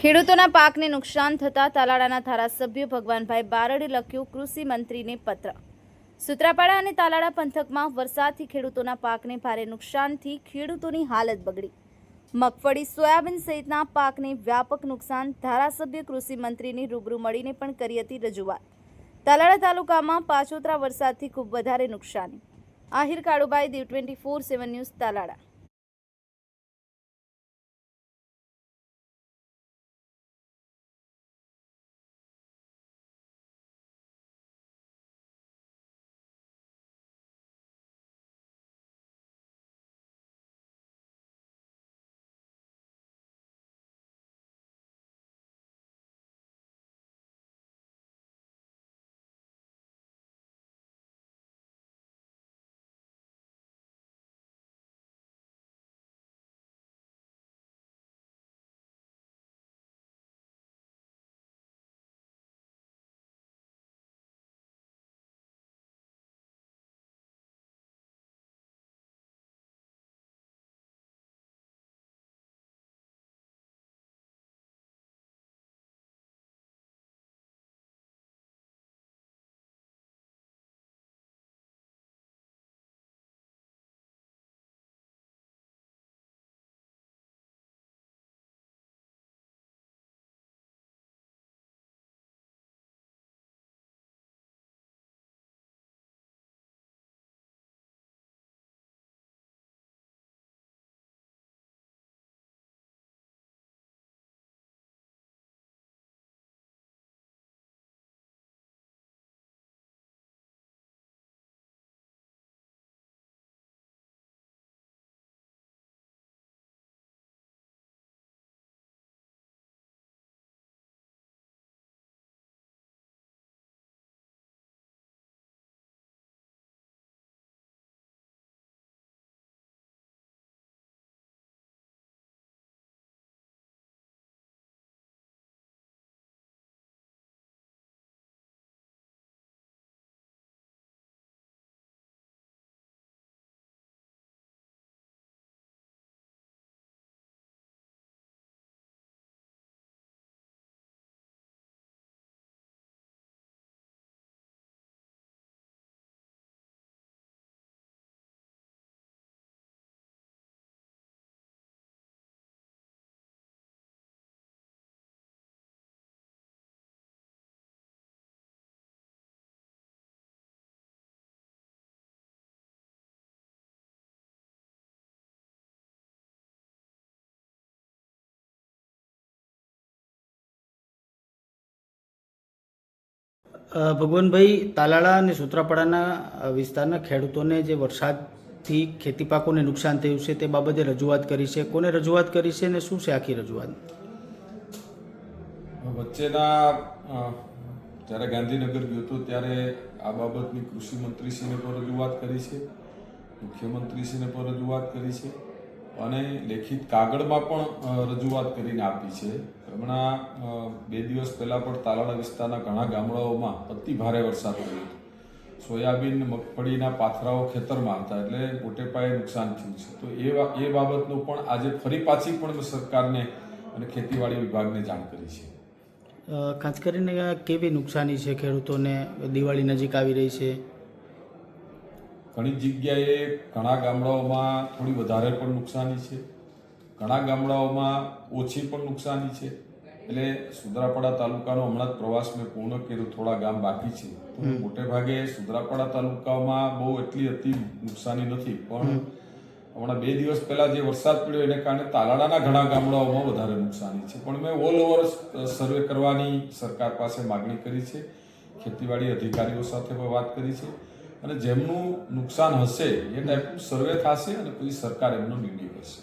ખેડૂતોના પાકને નુકસાન થતાં તાલાળાના ધારાસભ્ય ભગવાનભાઈ બારડે લખ્યું, કૃષિ મંત્રીને પત્ર. સુત્રાપાડા અને તાલાળા પંથકમાં વરસાદથી ખેડૂતોના પાકને ભારે નુકસાનથી ખેડૂતોની હાલત બગડી. મગફળી, સોયાબીન સહિતના પાકને વ્યાપક નુકસાન ધારાસભ્ય કૃષિ મંત્રીની રૂબરૂ મળીને પણ કરી હતી રજૂઆત. તાલાળા તાલુકામાં પાછોતરા વરસાદથી ખૂબ વધારે નુકસાની. Ahir Kalubhai Diu twenty four seven news, Talala. Bhagwanbhai Talala અને સુત્રાપાડાના વિસ્તારના ખેડૂતોને જે વરસાદથી ખેતી પાકોને નુકસાન થયું છે તે બાબતે રજૂઆત કરી છે. કોને રજૂઆત કરી છે અને શું છે આખી રજૂઆત? વચ્ચેના જ્યારે ગાંધીનગર ગયો હતો ત્યારે આ બાબતની કૃષિ મંત્રીશ્રીને પણ રજૂઆત કરી છે, મુખ્યમંત્રીશ્રીને પણ રજૂઆત કરી છે અને લેખિત કાગળમાં પણ રજૂઆત કરીને આપી છે. હમણાં બે દિવસ પહેલાં પણ તાલાળા વિસ્તારના ઘણા ગામડાઓમાં અતિ ભારે વરસાદ થયો હતો. સોયાબીન મગફળીના પાથરાઓ ખેતરમાં હતા એટલે મોટે પાયે નુકસાન થયું છે. તો એ એ બાબતનું પણ આજે ફરી પાછી પણ સરકારને અને ખેતીવાડી વિભાગને જાણ કરી છે. ખાસ કરીને કેવી નુકસાની છે ખેડૂતોને? દિવાળી નજીક આવી રહી છે. ઘણી જગ્યાએ ઘણા ગામડાઓમાં થોડી વધારે પણ નુકસાની છે. ઘણા ગામડાઓમાં ઓછી પણ નુકસાની છે. એટલે સુદ્રાપાડા તાલુકાનો હમણાં જ પ્રવાસ મેં પૂર્ણ કર્યો થોડા ગામ બાકી છે. મોટે ભાગે સુદ્રાપાડા તાલુકામાં બહુ એટલી અતિ નુકસાની નથી પણ હમણાં બે દિવસ પહેલા જે વરસાદ પડ્યો એને કારણે તાલાડાના ઘણા ગામડાઓમાં વધારે નુકસાની છે. પણ મેં ઓલ ઓવર સર્વે કરવાની સરકાર પાસે માગણી કરી છે ખેતીવાડી અધિકારીઓ સાથે પણ વાત કરી છે અને જેમનું નુકસાન હશે એ ટાઈપનું સર્વે થશે અને પછી સરકાર એમનો નિર્ણય કરશે.